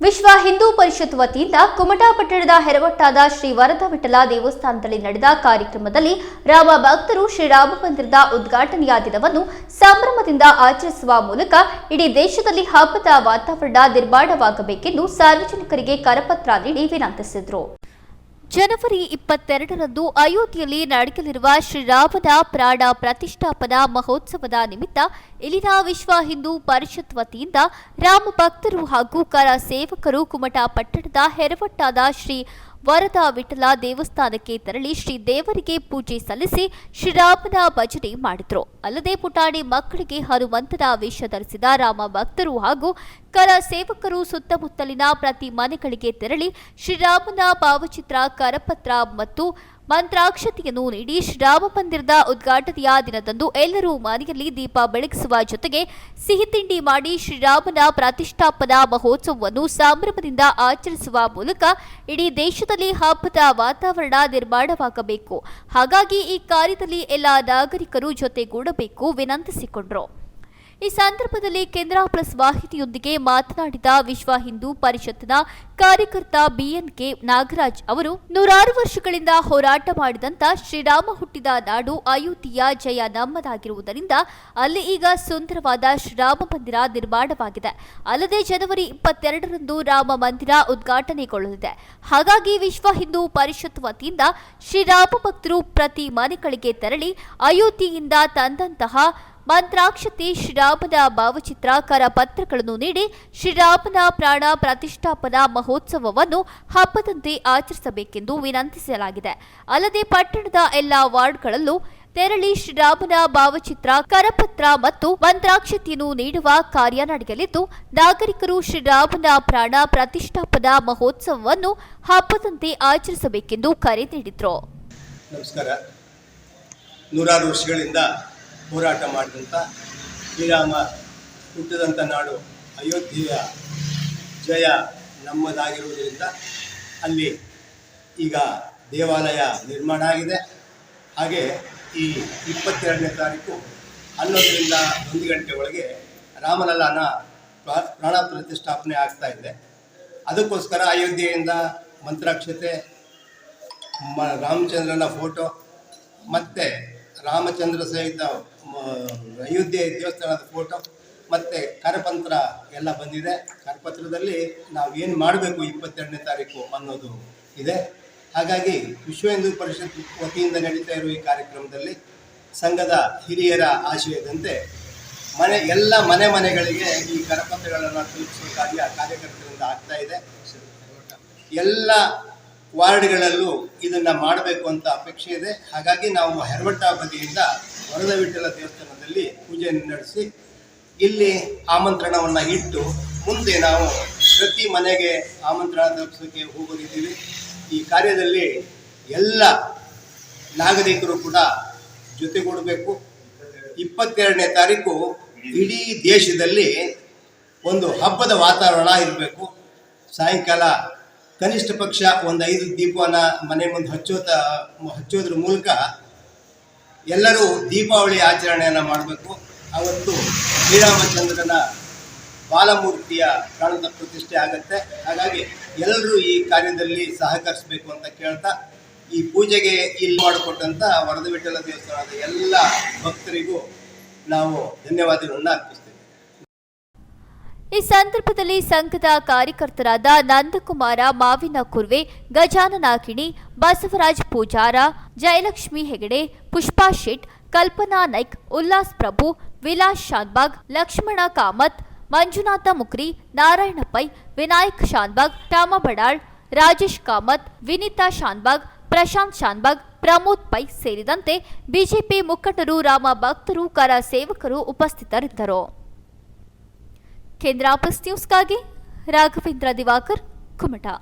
ವಿಶ್ವ ಹಿಂದೂ ಪರಿಷತ್ ವತಿಯಿಂದ ಕುಮಟಾ ಪಟ್ಟಣದ ಹೆರವಟ್ಟಾದ ಶ್ರೀ ವರದ ವಿಠಲ ದೇವಸ್ಥಾನದಲ್ಲಿ ನಡೆದ ಕಾರ್ಯಕ್ರಮದಲ್ಲಿ ರಾಮ ಭಕ್ತರು ಶ್ರೀರಾಮ ಮಂದಿರದ ಉದ್ಘಾಟನೆಯ ದಿನವನ್ನು ಸಂಭ್ರಮದಿಂದ ಆಚರಿಸುವ ಮೂಲಕ ಇಡೀ ದೇಶದಲ್ಲಿ ಹಬ್ಬದ ವಾತಾವರಣ ನಿರ್ಮಾಣವಾಗಬೇಕೆಂದು ಸಾರ್ವಜನಿಕರಿಗೆ ಕರಪತ್ರ ನೀಡಿ ವಿನಂತಿಸಿದರು. ಜನವರಿ ಇಪ್ಪತ್ತೆರಡರಂದು ಅಯೋಧ್ಯೆಯಲ್ಲಿ ನಡೆಯಲಿರುವ ಶ್ರೀರಾಮನ ಪ್ರಾಣ ಪ್ರತಿಷ್ಠಾಪನಾ ಮಹೋತ್ಸವದ ನಿಮಿತ್ತ ಇಲ್ಲಿನ ವಿಶ್ವ ಹಿಂದೂ ಪರಿಷತ್ ವತಿಯಿಂದ ರಾಮ ಭಕ್ತರು ಹಾಗೂ ಕರ ಸೇವಕರು ಕುಮಟಾ ಪಟ್ಟಣದ ಹೆರವಟ್ಟಾದ ಶ್ರೀ ವರದ ವಿಠಲ ದೇವಸ್ಥಾನಕ್ಕೆ ತೆರಳಿ ಶ್ರೀ ದೇವರಿಗೆ ಪೂಜೆ ಸಲ್ಲಿಸಿ ಶ್ರೀರಾಮನ ಭಜನೆ ಮಾಡಿದ್ರು. ಅಲ್ಲದೆ ಪುಟಾಣಿ ಮಕ್ಕಳಿಗೆ ಹನುಮಂತನ ವೇಷ ಧರಿಸಿದ ರಾಮ ಭಕ್ತರು ಹಾಗೂ ಕರ ಸೇವಕರು ಸುತ್ತಮುತ್ತಲಿನ ಪ್ರತಿ ಮನೆಗಳಿಗೆ ತೆರಳಿ ಶ್ರೀರಾಮನ ಭಾವಚಿತ್ರ, ಕರಪತ್ರ ಮತ್ತು ಮಂತ್ರಾಕ್ಷತೆಯನ್ನು ನೀಡಿ ಶ್ರೀರಾಮ ಮಂದಿರದ ಉದ್ಘಾಟನೆಯ ದಿನದಂದು ಎಲ್ಲರೂ ಮನೆಯಲ್ಲಿ ದೀಪ ಬೆಳಗಿಸುವ ಜೊತೆಗೆ ಸಿಹಿ ತಿಂಡಿ ಮಾಡಿ ಶ್ರೀರಾಮನ ಪ್ರತಿಷ್ಠಾಪನಾ ಮಹೋತ್ಸವವನ್ನು ಸಂಭ್ರಮದಿಂದ ಆಚರಿಸುವ ಮೂಲಕ ಇಡೀ ದೇಶದಲ್ಲಿ ಹಬ್ಬದ ವಾತಾವರಣ ನಿರ್ಮಾಣವಾಗಬೇಕು. ಹಾಗಾಗಿ ಈ ಕಾರ್ಯದಲ್ಲಿ ಎಲ್ಲ ನಾಗರಿಕರು ಜೊತೆಗೂಡಬೇಕು, ವಿನಂತಿಸಿಕೊಂಡರು. ಈ ಸಂದರ್ಭದಲ್ಲಿ ಕೇಂದ್ರ ಪ್ಲಸ್ ವಾಹಿನಿಯೊಂದಿಗೆ ಮಾತನಾಡಿದ ವಿಶ್ವ ಹಿಂದೂ ಪರಿಷತ್ನ ಕಾರ್ಯಕರ್ತ ಬಿಎನ್ಕೆ ನಾಗರಾಜ್ ಅವರು, ನೂರಾರು ವರ್ಷಗಳಿಂದ ಹೋರಾಟ ಮಾಡಿದಂತ ಶ್ರೀರಾಮ ಹುಟ್ಟಿದ ನಾಡು ಅಯೋಧ್ಯೆಯ ಜಯ ನಮ್ಮದಾಗಿರುವುದರಿಂದ ಅಲ್ಲಿ ಈಗ ಸುಂದರವಾದ ಶ್ರೀರಾಮ ಮಂದಿರ ನಿರ್ಮಾಣವಾಗಿದೆ. ಅಲ್ಲದೆ ಜನವರಿ ಇಪ್ಪತ್ತೆರಡರಂದು ರಾಮ ಮಂದಿರ ಉದ್ಘಾಟನೆಗೊಳ್ಳಲಿದೆ. ಹಾಗಾಗಿ ವಿಶ್ವ ಹಿಂದೂ ಪರಿಷತ್ ವತಿಯಿಂದ ಶ್ರೀರಾಮ ಭಕ್ತರು ಪ್ರತಿ ಮನೆಗಳಿಗೆ ತೆರಳಿ ಅಯೋಧ್ಯೆಯಿಂದ ತಂದಂತಹ ಮಂತ್ರಾಕ್ಷತೆ ಶ್ರೀರಾಮನ ಭಾವಚಿತ್ರ ಕರಪತ್ರಗಳನ್ನು ನೀಡಿ ಶ್ರೀರಾಮನ ಪ್ರಾಣ ಪ್ರತಿಷ್ಠಾಪನಾ ಮಹೋತ್ಸವವನ್ನು ಹಬ್ಬದಂತೆ ಆಚರಿಸಬೇಕೆಂದು ವಿನಂತಿಸಲಾಗಿದೆ. ಅಲ್ಲದೆ ಪಟ್ಟಣದ ಎಲ್ಲಾ ವಾರ್ಡ್ಗಳಲ್ಲೂ ತೆರಳಿ ಶ್ರೀರಾಮನ ಭಾವಚಿತ್ರ, ಕರಪತ್ರ ಮತ್ತು ಮಂತ್ರಾಕ್ಷತೆಯನ್ನು ನೀಡುವ ಕಾರ್ಯ ನಡೆಯಲಿದ್ದು, ನಾಗರಿಕರು ಶ್ರೀರಾಮನ ಪ್ರಾಣ ಪ್ರತಿಷ್ಠಾಪನಾ ಮಹೋತ್ಸವವನ್ನು ಹಬ್ಬದಂತೆ ಆಚರಿಸಬೇಕೆಂದು ಕರೆ ನೀಡಿದರು. ನಮಸ್ಕಾರ. ನೂರಾರು ವರ್ಷಗಳಿಂದ ಹೋರಾಟ ಮಾಡಿದಂಥ ಶ್ರೀರಾಮ ಹುಟ್ಟಿದಂಥ ನಾಡು ಅಯೋಧ್ಯೆಯ ಜಯ ನಮ್ಮದಾಗಿರುವುದರಿಂದ ಅಲ್ಲಿ ಈಗ ದೇವಾಲಯ ನಿರ್ಮಾಣ ಆಗಿದೆ. ಹಾಗೆ ಈ ಇಪ್ಪತ್ತೆರಡನೇ ತಾರೀಕು ಹನ್ನೊಂದರಿಂದ ಒಂದು ಗಂಟೆ ಒಳಗೆ ರಾಮಲಲ್ಲಾನ ಪ್ರಾ- ಪ್ರಾಣ ಪ್ರತಿಷ್ಠಾಪನೆ ಆಗ್ತಾ ಇದೆ. ಅದಕ್ಕೋಸ್ಕರ ಅಯೋಧ್ಯೆಯಿಂದ ಮಂತ್ರಾಕ್ಷತೆ, ಮ, ರಾಮಚಂದ್ರನ ಫೋಟೋ ಮತ್ತು ರಾಮಚಂದ್ರ ಸಹಿತ ಅಯೋಧ್ಯೆ ದೇವಸ್ಥಾನದ ಫೋಟೋ ಮತ್ತು ಕರಪತ್ರ ಎಲ್ಲ ಬಂದಿದೆ. ಕರಪತ್ರದಲ್ಲಿ ನಾವು ಏನು ಮಾಡಬೇಕು ಇಪ್ಪತ್ತೆರಡನೇ ತಾರೀಕು ಅನ್ನೋದು ಇದೆ. ಹಾಗಾಗಿ ವಿಶ್ವ ಹಿಂದೂ ಪರಿಷತ್ ವತಿಯಿಂದ ನಡೀತಾ ಇರುವ ಈ ಕಾರ್ಯಕ್ರಮದಲ್ಲಿ ಸಂಘದ ಹಿರಿಯರ ಆಶಯದಂತೆ ಮನೆ, ಎಲ್ಲ ಮನೆ ಮನೆಗಳಿಗೆ ಈ ಕರಪತ್ರಗಳನ್ನು ತಲುಪಿಸುವ ಕಾರ್ಯ ಕಾರ್ಯಕರ್ತರಿಂದ ಆಗ್ತಾ ಇದೆ. ಎಲ್ಲ ವಾರ್ಡ್ಗಳಲ್ಲೂ ಇದನ್ನು ಮಾಡಬೇಕು ಅಂತ ಅಪೇಕ್ಷೆ ಇದೆ. ಹಾಗಾಗಿ ನಾವು ಹೆರವಟ್ಟ ಬದಿಯಿಂದ ವರದ ವಿಠಲ ದೇವಸ್ಥಾನದಲ್ಲಿ ಪೂಜೆಯನ್ನು ನಡೆಸಿ, ಇಲ್ಲಿ ಆಮಂತ್ರಣವನ್ನು ಇಟ್ಟು ಮುಂದೆ ನಾವು ಪ್ರತಿ ಮನೆಗೆ ಆಮಂತ್ರಣ ತಲುಪಿಸೋಕ್ಕೆ ಹೋಗೋದಿದ್ದೀವಿ. ಈ ಕಾರ್ಯದಲ್ಲಿ ಎಲ್ಲ ನಾಗರಿಕರು ಕೂಡ ಜೊತೆಗೂಡಬೇಕು. ಇಪ್ಪತ್ತೆರಡನೇ ತಾರೀಕು ಇಡೀ ದೇಶದಲ್ಲಿ ಒಂದು ಹಬ್ಬದ ವಾತಾವರಣ ಇರಬೇಕು. ಸಾಯಂಕಾಲ ಕನಿಷ್ಠ ಪಕ್ಷ ಒಂದು ಐದು ದೀಪವನ್ನ ಮನೆ ಮುಂದೆ ಹಚ್ಚೋತ, ಹಚ್ಚೋದ್ರ ಮೂಲಕ ಎಲ್ಲರೂ ದೀಪಾವಳಿ ಆಚರಣೆಯನ್ನು ಮಾಡಬೇಕು. ಅವತ್ತು ಶ್ರೀರಾಮಚಂದ್ರನ ಬಾಲಮೂರ್ತಿಯ ಪ್ರಾಣದ ಪ್ರತಿಷ್ಠೆ ಆಗುತ್ತೆ. ಹಾಗಾಗಿ ಎಲ್ಲರೂ ಈ ಕಾರ್ಯದಲ್ಲಿ ಸಹಕರಿಸಬೇಕು ಅಂತ ಕೇಳ್ತಾ, ಈ ಪೂಜೆಗೆ ಇಲ್ಲಿ ಮಾಡಿಕೊಟ್ಟಂಥ ವರದ ವಿಠಲ ದೇವಸ್ಥಾನದ ಎಲ್ಲ ಭಕ್ತರಿಗೂ ನಾವು ಧನ್ಯವಾದಗಳನ್ನ ಅರ್ಪಿಸ್ತೇವೆ. ಈ ಸಂದರ್ಭದಲ್ಲಿ ಸಂಘದ ಕಾರ್ಯಕರ್ತರಾದ ನಂದಕುಮಾರ, ಮಾವಿನ ಕುರ್ವೆ ಗಜಾನನ ಕಿಣಿ ಬಸವರಾಜ್ ಪೂಜಾರ, ಜಯಲಕ್ಷ್ಮಿ ಹೆಗಡೆ, ಪುಷ್ಪಾ ಶೆಟ್, ಕಲ್ಪನಾ ನಾಯ್ಕ್, ಉಲ್ಲಾಸ್ ಪ್ರಭು, ವಿಲಾಸ್ ಶಾನ್ಬಾಗ್, ಲಕ್ಷ್ಮಣ ಕಾಮತ್, ಮಂಜುನಾಥ ಮುಕ್ರಿ ನಾರಾಯಣ ಪೈ ವಿನಾಯಕ್ ಶಾನ್ಬಾಗ್, ಟಾಮ ಬಡಾಳ್, ರಾಜೇಶ್ ಕಾಮತ್, ವಿನಿತಾ ಶಾನ್ಬಾಗ್, ಪ್ರಶಾಂತ್ ಶಾನ್ಬಾಗ್, ಪ್ರಮೋದ್ ಪೈ ಸೇರಿದಂತೆ ಬಿಜೆಪಿ ಮುಖಂಡರು, ರಾಮ ಭಕ್ತರು, ಕರ ಸೇವಕರು ಉಪಸ್ಥಿತರಿದ್ದರು. ಕೇಂದ್ರ ನ್ಯೂಸ್ಗಾಗಿ ರಾಘವೇಂದ್ರ ದಿವಾಕರ್ ಕುಮಟಾ.